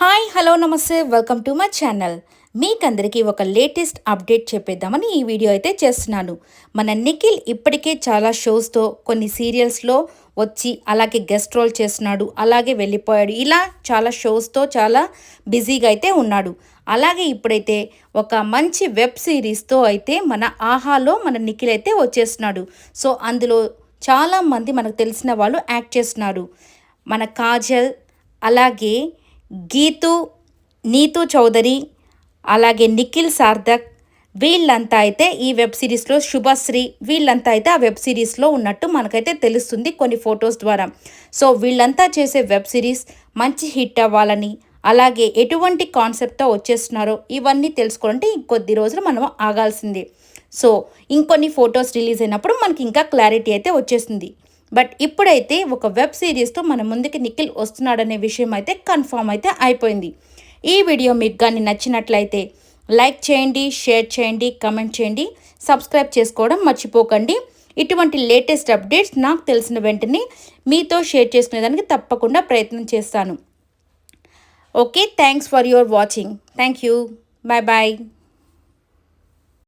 Hi hello నమస్తే welcome to my channel. మీకందరికీ ఒక లేటెస్ట్ అప్డేట్ చెప్పేద్దామని ఈ వీడియో అయితే చేస్తున్నాను. మన నిఖిల్ ఇప్పటికే చాలా షోస్తో కొన్ని సీరియల్స్లో వచ్చి అలాగే గెస్ట్ రోల్ చేస్తున్నాడు అలాగే వెళ్ళిపోయాడు. ఇలా చాలా షోస్తో చాలా బిజీగా అయితే ఉన్నాడు. అలాగే ఇప్పుడైతే ఒక మంచి వెబ్ సిరీస్తో అయితే మన ఆహాలో మన నిఖిల్ అయితే వచ్చేస్తున్నాడు. సో అందులో చాలామంది మనకు తెలిసిన వాళ్ళు యాక్ట్ చేస్తున్నారు. మన కాజల్ అలాగే గీతు నీతు చౌదరి అలాగే నిఖిల్ సార్థక్ వీళ్ళంతా అయితే ఈ వెబ్ సిరీస్లో శుభశ్రీ వీళ్ళంతా అయితే ఆ వెబ్ సిరీస్లో ఉన్నట్టు మనకైతే తెలుస్తుంది కొన్ని ఫొటోస్ ద్వారా. సో వీళ్ళంతా చేసే వెబ్ సిరీస్ మంచి హిట్ అవ్వాలని అలాగే ఎటువంటి కాన్సెప్ట్తో వచ్చేస్తున్నారో ఇవన్నీ తెలుసుకోవాలంటే ఇంకొద్ది రోజులు మనం ఆగాల్సిందే. సో ఇంకొన్ని ఫొటోస్ రిలీజ్ అయినప్పుడు మనకి ఇంకా క్లారిటీ అయితే వచ్చేస్తుంది. బట్ ఇప్పుడైతే ఒక వెబ్ సిరీస్తో మన ముందుకి నిఖిల్ వస్తున్నాడనే విషయం అయితే కన్ఫామ్ అయితే అయిపోయింది. ఈ వీడియో మీకు కానీ నచ్చినట్లయితే లైక్ చేయండి షేర్ చేయండి కమెంట్ చేయండి సబ్స్క్రైబ్ చేసుకోవడం మర్చిపోకండి. ఇటువంటి లేటెస్ట్ అప్డేట్స్ నాకు తెలిసిన వెంటనే మీతో షేర్ చేసుకునేదానికి తప్పకుండా ప్రయత్నం చేస్తాను. Okay thanks for your watching thank you bye bye